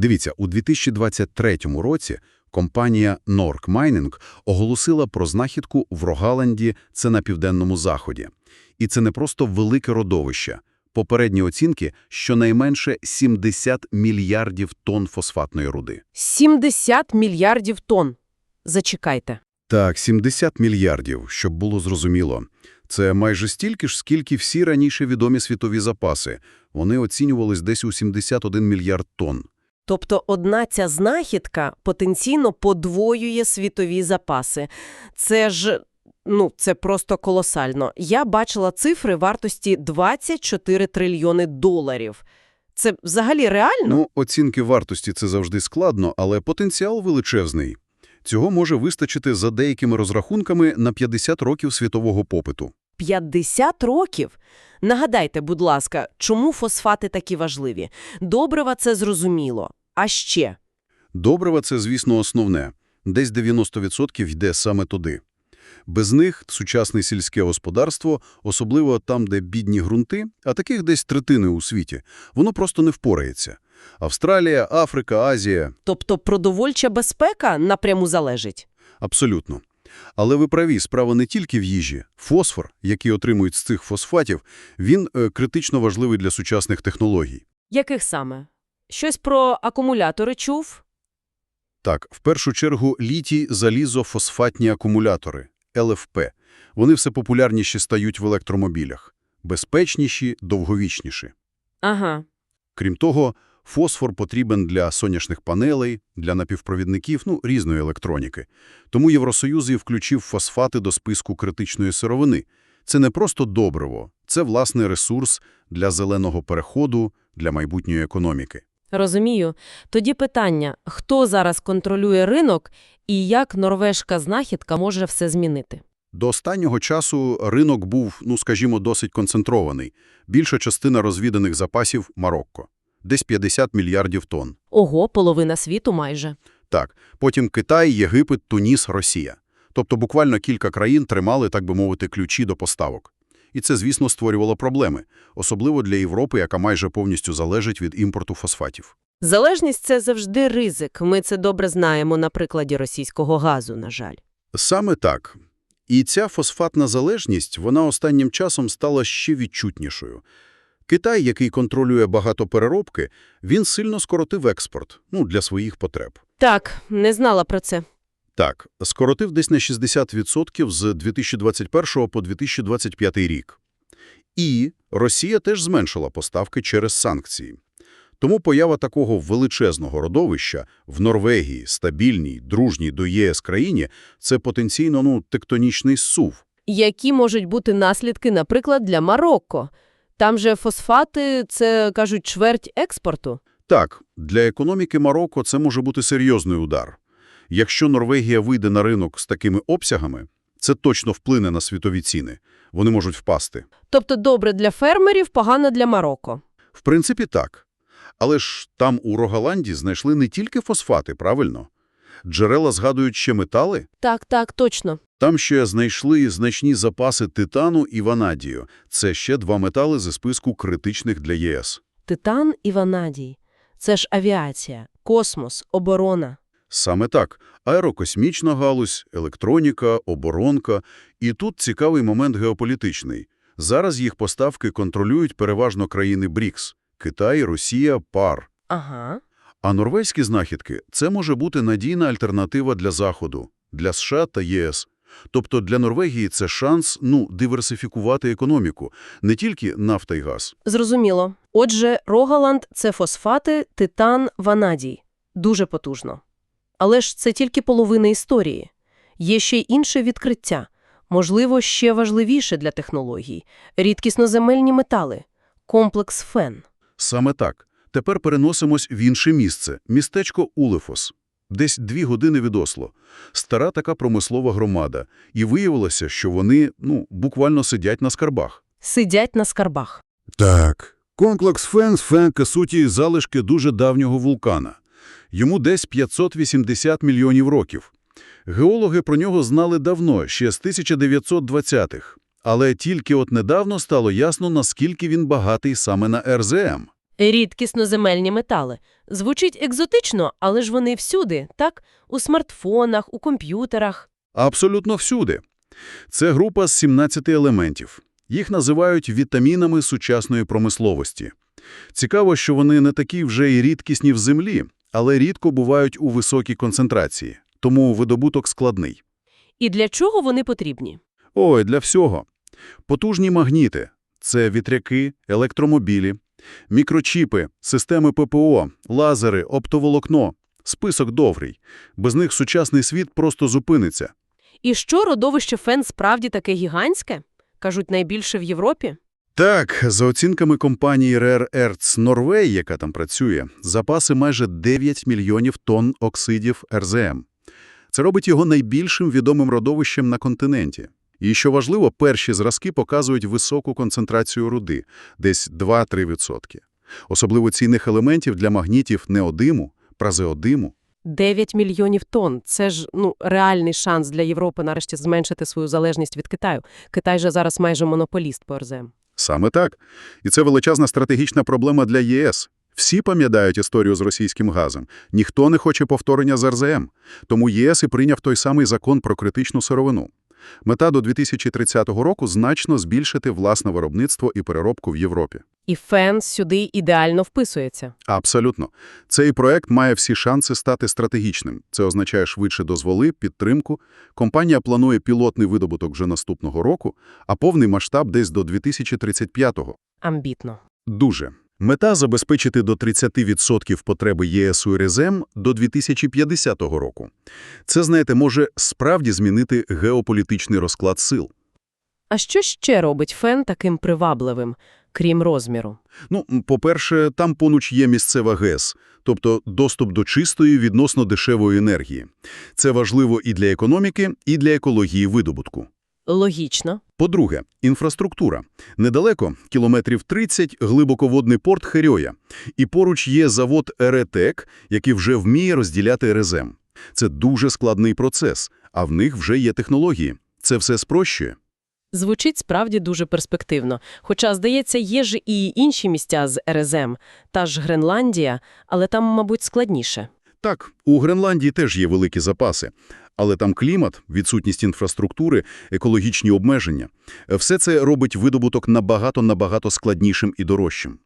Дивіться, у 2023 році компанія Nork Mining оголосила про знахідку в Рогаланді, це на південному заході. І це не просто велике родовище. Попередні оцінки – щонайменше 70 мільярдів тонн фосфатної руди. 70 мільярдів тонн. Зачекайте. Так, 70 мільярдів, щоб було зрозуміло. Це майже стільки ж, скільки всі раніше відомі світові запаси. Вони оцінювались десь у 71 мільярд тонн. Тобто одна ця знахідка потенційно подвоює світові запаси. Це ж, ну, це просто колосально. Я бачила цифри вартості 24 трильйони доларів. Це взагалі реально? Ну, оцінки вартості – це завжди складно, але потенціал величезний. Цього може вистачити за деякими розрахунками на 50 років світового попиту. 50 років? Нагадайте, будь ласка, чому фосфати такі важливі? Добрива – це зрозуміло. А ще? Добрива – це, звісно, основне. Десь 90% йде саме туди. Без них сучасне сільське господарство, особливо там, де бідні ґрунти, а таких десь третини у світі, воно просто не впорається. Австралія, Африка, Азія Тобто продовольча безпека напряму залежить? – абсолютно. Але ви праві, справа не тільки в їжі. Фосфор, який отримують з цих фосфатів, він е, критично важливий для сучасних технологій. Яких саме? Щось про акумулятори чув? Так, в першу чергу літій-залізофосфатні акумулятори – ЛФП. Вони все популярніші стають в електромобілях. Безпечніші, довговічніші. Ага. Крім того, фосфор потрібен для сонячних панелей, для напівпровідників, ну, різної електроніки. Тому Євросоюз і включив фосфати до списку критичної сировини. Це не просто добриво, це власний ресурс для зеленого переходу, для майбутньої економіки. Розумію. Тоді питання, хто зараз контролює ринок і як норвежська знахідка може все змінити? До останнього часу ринок був, ну скажімо, досить концентрований. Більша частина розвіданих запасів – Марокко. Десь 50 мільярдів тонн. Ого, половина світу майже. Так, потім Китай, Єгипет, Туніс, Росія. Тобто буквально кілька країн тримали, так би мовити, ключі до поставок. І це, звісно, створювало проблеми, особливо для Європи, яка майже повністю залежить від імпорту фосфатів. Залежність – це завжди ризик. Ми це добре знаємо на прикладі російського газу, на жаль. Саме так. І ця фосфатна залежність, вона останнім часом стала ще відчутнішою. Китай, який контролює багато переробки, він сильно скоротив експорт, ну, для своїх потреб. Так, не знала про це. Так, скоротив десь на 60% з 2021 по 2025 рік. І Росія теж зменшила поставки через санкції. Тому поява такого величезного родовища в Норвегії, стабільній, дружній до ЄС країні – це потенційно ну, тектонічний зсув. Які можуть бути наслідки, наприклад, для Марокко? Там же фосфати – це, кажуть, чверть експорту. Так, для економіки Марокко це може бути серйозний удар. Якщо Норвегія вийде на ринок з такими обсягами, це точно вплине на світові ціни. Вони можуть впасти. Тобто добре для фермерів, погано для Марокко. В принципі, так. Але ж там у Рогаланді знайшли не тільки фосфати, правильно? Джерела згадують ще метали. Так, так, точно. Там ще знайшли значні запаси титану і ванадію. Це ще два метали зі списку критичних для ЄС. Титан і ванадій. Це ж авіація, космос, оборона. Саме так. Аерокосмічна галузь, електроніка, оборонка. І тут цікавий момент геополітичний. Зараз їх поставки контролюють переважно країни БРІКС – Китай, Росія, ПАР. Ага. А норвезькі знахідки – це може бути надійна альтернатива для Заходу, для США та ЄС. Тобто для Норвегії це шанс, ну, диверсифікувати економіку, не тільки нафта і газ. Зрозуміло. Отже, Рогаланд – це фосфати, титан, ванадій. Дуже потужно. Але ж це тільки половина історії. Є ще й інше відкриття. Можливо, ще важливіше для технологій. Рідкісноземельні метали. Комплекс ФЕН. Саме так. Тепер переносимось в інше місце – містечко Улефос. Десь дві години від Осло. Стара така промислова громада. І виявилося, що вони, ну, буквально сидять на скарбах. Сидять на скарбах. Так. Комплекс Фен з Фенка суті залишки дуже давнього вулкана. Йому десь 580 мільйонів років. Геологи про нього знали давно, ще з 1920-х. Але тільки от недавно стало ясно, наскільки він багатий саме на РЗМ. Рідкісноземельні метали. Звучить екзотично, але ж вони всюди, так? У смартфонах, у комп'ютерах. Абсолютно всюди. Це група з 17 елементів. Їх називають вітамінами сучасної промисловості. Цікаво, що вони не такі вже й рідкісні в землі, але рідко бувають у високій концентрації, тому видобуток складний. І для чого вони потрібні? Ой, для всього. Потужні магніти – це вітряки, електромобілі, мікрочіпи, системи ППО, лазери, оптоволокно. Список довгий. Без них сучасний світ просто зупиниться. І що родовище фен справді таке гігантське? Кажуть, найбільше в Європі? Так, за оцінками компанії Rare Earths Norway, яка там працює, запаси майже 9 мільйонів тонн оксидів РЗМ. Це робить його найбільшим відомим родовищем на континенті. І, що важливо, перші зразки показують високу концентрацію руди – десь 2-3%. Особливо цінних елементів для магнітів неодиму, празеодиму. 9 мільйонів тонн. Це ж ну реальний шанс для Європи нарешті зменшити свою залежність від Китаю. Китай же зараз майже монополіст по РЗМ. Саме так. І це величезна стратегічна проблема для ЄС. Всі пам'ятають історію з російським газом. Ніхто не хоче повторення з РЗМ. Тому ЄС і прийняв той самий закон про критичну сировину. Мета до 2030 року – значно збільшити власне виробництво і переробку в Європі. І фен сюди ідеально вписується. Абсолютно. Цей проект має всі шанси стати стратегічним. Це означає швидше дозволи, підтримку. Компанія планує пілотний видобуток вже наступного року, а повний масштаб десь до 2035-го. Амбітно. Дуже. Мета – забезпечити до 30% потреби ЄС у РЗМ до 2050 року. Це, знаєте, може справді змінити геополітичний розклад сил. А що ще робить фен таким привабливим, крім розміру? Ну, по-перше, там понуч є місцева ГЕС, тобто доступ до чистої, відносно дешевої енергії. Це важливо і для економіки, і для екології видобутку. Логічно. По-друге, інфраструктура. Недалеко, кілометрів 30, глибоководний порт Херьоя. І поруч є завод «Еретек», який вже вміє розділяти РЗМ. Це дуже складний процес, а в них вже є технології. Це все спрощує. Звучить справді дуже перспективно. Хоча, здається, є ж і інші місця з РЗМ, та ж Гренландія, але там, мабуть, складніше. Так, у Гренландії теж є великі запаси. Але там клімат, відсутність інфраструктури, екологічні обмеження. Все це робить видобуток набагато-набагато складнішим і дорожчим.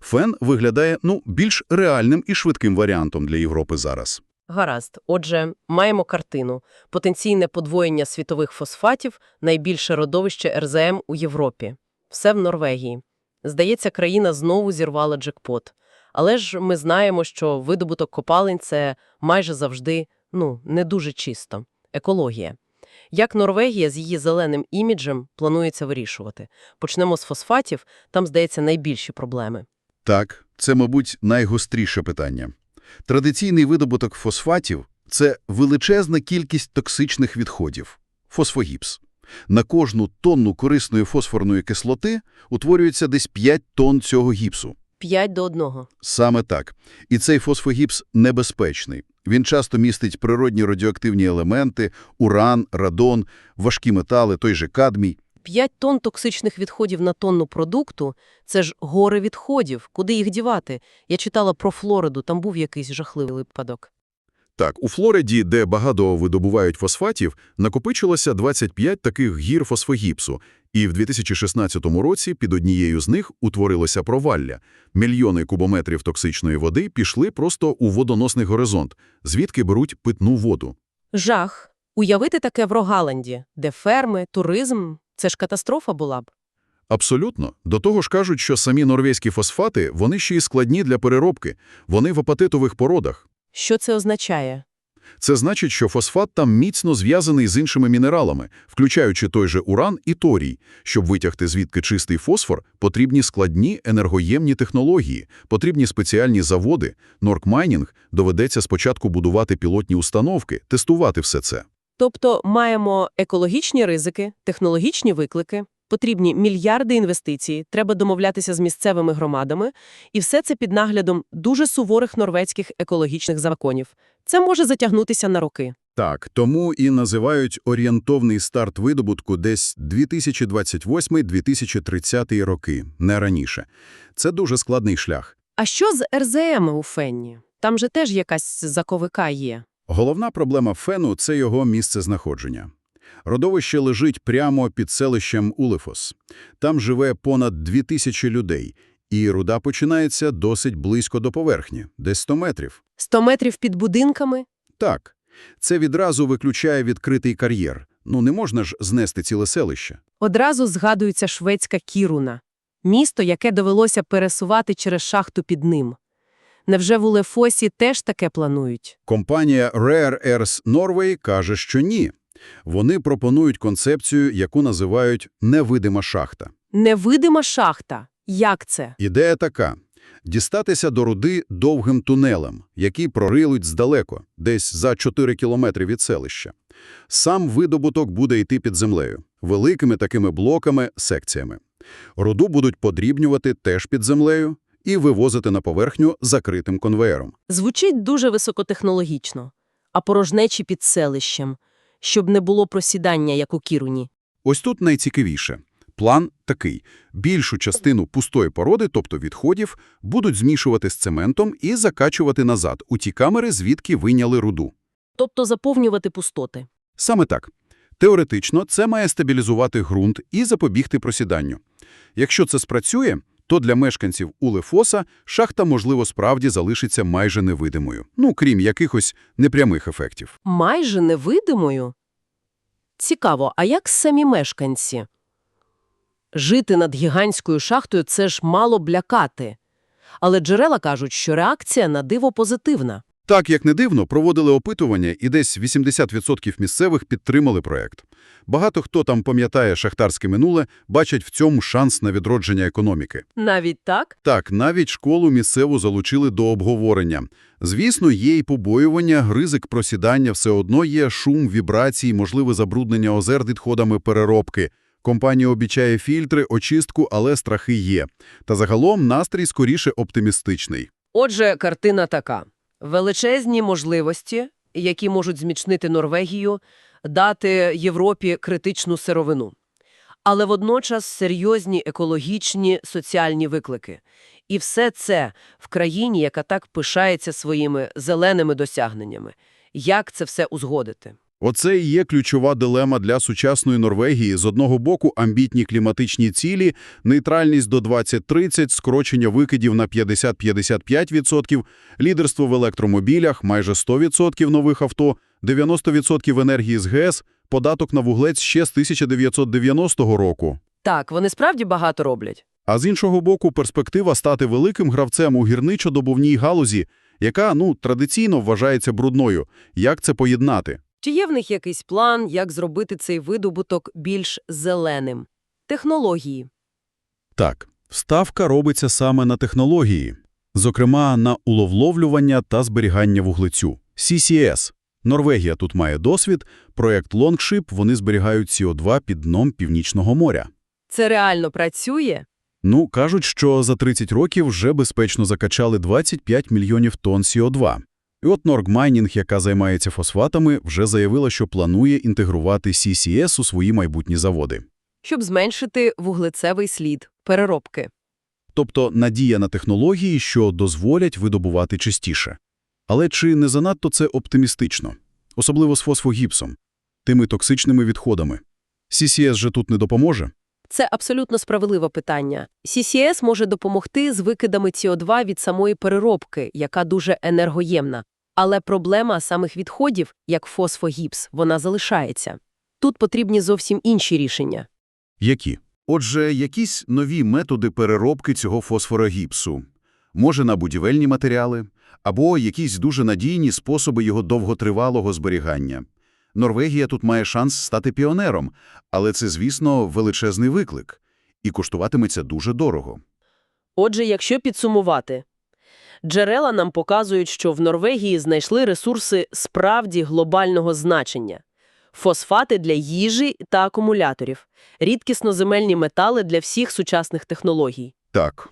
Фен виглядає, ну, більш реальним і швидким варіантом для Європи зараз. Гаразд. Отже, маємо картину. Потенційне подвоєння світових фосфатів – найбільше родовище РЗМ у Європі. Все в Норвегії. Здається, країна знову зірвала джекпот. Але ж ми знаємо, що видобуток копалин – це майже завжди, ну, не дуже чисто. Екологія. Як Норвегія з її зеленим іміджем планується вирішувати? Почнемо з фосфатів, там, здається, найбільші проблеми. Так, це, мабуть, найгостріше питання. Традиційний видобуток фосфатів – це величезна кількість токсичних відходів – фосфогіпс. На кожну тонну корисної фосфорної кислоти утворюється десь 5 тонн цього гіпсу. 5 до 1. Саме так. І цей фосфогіпс небезпечний. Він часто містить природні радіоактивні елементи, уран, радон, важкі метали, той же кадмій. 5 тонн токсичних відходів на тонну продукту – це ж гори відходів. Куди їх дівати? Я читала про Флориду, там був якийсь жахливий випадок. Так, у Флориді, де багато видобувають фосфатів, накопичилося 25 таких гір фосфогіпсу, і в 2016 році під однією з них утворилося провалля. Мільйони кубометрів токсичної води пішли просто у водоносний горизонт, звідки беруть питну воду. Жах. Уявити таке в Рогаланді, де ферми, туризм – це ж катастрофа була б. Абсолютно. До того ж кажуть, що самі норвезькі фосфати, вони ще й складні для переробки. Вони в апатитових породах. Що це означає? Це значить, що фосфат там міцно зв'язаний з іншими мінералами, включаючи той же уран і торій. Щоб витягти звідки чистий фосфор, потрібні складні енергоємні технології, потрібні спеціальні заводи. Норкмайнінг доведеться спочатку будувати пілотні установки, тестувати все це. Тобто маємо екологічні ризики, технологічні виклики, потрібні мільярди інвестицій, треба домовлятися з місцевими громадами, і все це під наглядом дуже суворих норвезьких екологічних законів. Це може затягнутися на роки. Так, тому і називають орієнтовний старт видобутку десь 2028-2030 роки, не раніше. Це дуже складний шлях. А що з РЗМ у Фенні? Там же теж якась заковика є. Головна проблема фену – це його місце знаходження. Родовище лежить прямо під селищем Улефос. Там живе понад 2000 людей, і руда починається досить близько до поверхні, десь 100 метрів. 100 метрів під будинками? Так, це відразу виключає відкритий кар'єр. Ну, не можна ж знести ціле селище. Одразу згадується шведська Кіруна. Місто, яке довелося пересувати через шахту під ним. Невже в Улефосі теж таке планують? Компанія Rare Earths Norway каже, що ні. Вони пропонують концепцію, яку називають «невидима шахта». Невидима шахта. Як це? Ідея така – дістатися до руди довгим тунелем, який прорилуть здалеко, десь за 4 кілометри від селища. Сам видобуток буде йти під землею, великими такими блоками, секціями. Руду будуть подрібнювати теж під землею і вивозити на поверхню закритим конвеєром. Звучить дуже високотехнологічно. А порожнечі під селищем. Щоб не було просідання, як у Кіруні. Ось тут найцікавіше. План такий. Більшу частину пустої породи, тобто відходів, будуть змішувати з цементом і закачувати назад у ті камери, звідки вийняли руду. Тобто заповнювати пустоти. Саме так. Теоретично це має стабілізувати ґрунт і запобігти просіданню. Якщо це спрацює, то для мешканців Улефоса шахта, можливо, справді залишиться майже невидимою. Ну, крім якихось непрямих ефектів. Майже невидимою? Цікаво, а як самі мешканці? Жити над гігантською шахтою – це ж мало блякати. Але джерела кажуть, що реакція на диво позитивна. Так, як не дивно, проводили опитування, і десь 80% місцевих підтримали проект. Багато хто там пам'ятає шахтарське минуле, бачать в цьому шанс на відродження економіки. Навіть так? Так, навіть школу місцеву залучили до обговорення. Звісно, є й побоювання, ризик просідання, все одно є шум, вібрації, можливе забруднення озер відходами переробки. Компанія обіцяє фільтри, очистку, але страхи є. Та загалом настрій скоріше оптимістичний. Отже, картина така. Величезні можливості, які можуть зміцнити Норвегію, дати Європі критичну сировину. Але водночас серйозні екологічні, соціальні виклики. І все це в країні, яка так пишається своїми зеленими досягненнями. Як це все узгодити? Оце і є ключова дилема для сучасної Норвегії. З одного боку, амбітні кліматичні цілі, нейтральність до 2030, скорочення викидів на 50-55%, лідерство в електромобілях, майже 100% нових авто, 90% енергії з ГЕС, податок на вуглець ще з 1990 року. Так, вони справді багато роблять. А з іншого боку, перспектива стати великим гравцем у гірничо-добувній галузі, яка, ну, традиційно вважається брудною. Як це поєднати? Чи є в них якийсь план, як зробити цей видобуток більш зеленим? Технології. Так, ставка робиться саме на технології, зокрема на уловловлювання та зберігання вуглецю. CCS. Норвегія тут має досвід, проєкт Longship, вони зберігають СО2 під дном Північного моря. Це реально працює? Ну, кажуть, що за 30 років вже безпечно закачали 25 мільйонів тонн СО2. І от Норгмайнінг, яка займається фосфатами, вже заявила, що планує інтегрувати CCS у свої майбутні заводи. Щоб зменшити вуглецевий слід переробки. Тобто надія на технології, що дозволять видобувати чистіше. Але чи не занадто це оптимістично? Особливо з фосфогіпсом, тими токсичними відходами. CCS же тут не допоможе? Це абсолютно справедливе питання. CCS може допомогти з викидами СО2 від самої переробки, яка дуже енергоємна. Але проблема самих відходів, як фосфогіпс, вона залишається. Тут потрібні зовсім інші рішення. Які? Отже, якісь нові методи переробки цього фосфорогіпсу. Може, на будівельні матеріали, або якісь дуже надійні способи його довготривалого зберігання. Норвегія тут має шанс стати піонером, але це, звісно, величезний виклик. І коштуватиметься дуже дорого. Отже, якщо підсумувати, джерела нам показують, що в Норвегії знайшли ресурси справді глобального значення. Фосфати для їжі та акумуляторів, рідкісноземельні метали для всіх сучасних технологій. Так.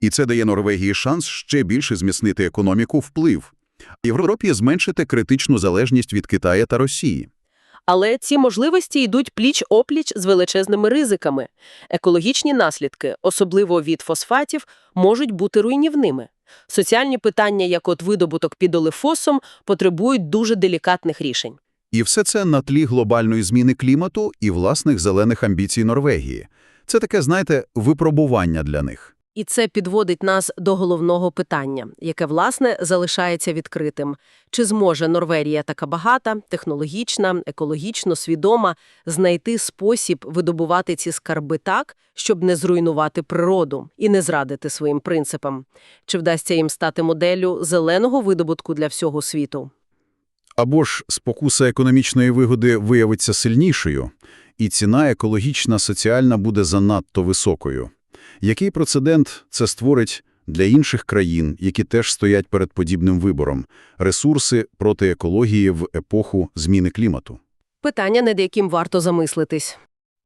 І це дає Норвегії шанс ще більше зміцнити економіку вплив. Європі зменшити критичну залежність від Китаю та Росії. Але ці можливості йдуть пліч-опліч з величезними ризиками. Екологічні наслідки, особливо від фосфатів, можуть бути руйнівними. Соціальні питання, як от видобуток під олефосом, потребують дуже делікатних рішень. І все це на тлі глобальної зміни клімату і власних зелених амбіцій Норвегії. Це таке, знаєте, випробування для них. І це підводить нас до головного питання, яке, власне, залишається відкритим. Чи зможе Норвегія така багата, технологічна, екологічно свідома знайти спосіб видобувати ці скарби так, щоб не зруйнувати природу і не зрадити своїм принципам? Чи вдасться їм стати моделлю зеленого видобутку для всього світу? Або ж спокуса економічної вигоди виявиться сильнішою, і ціна екологічна, соціальна буде занадто високою. Який прецедент це створить для інших країн, які теж стоять перед подібним вибором – ресурси проти екології в епоху зміни клімату? Питання, над яким варто замислитись.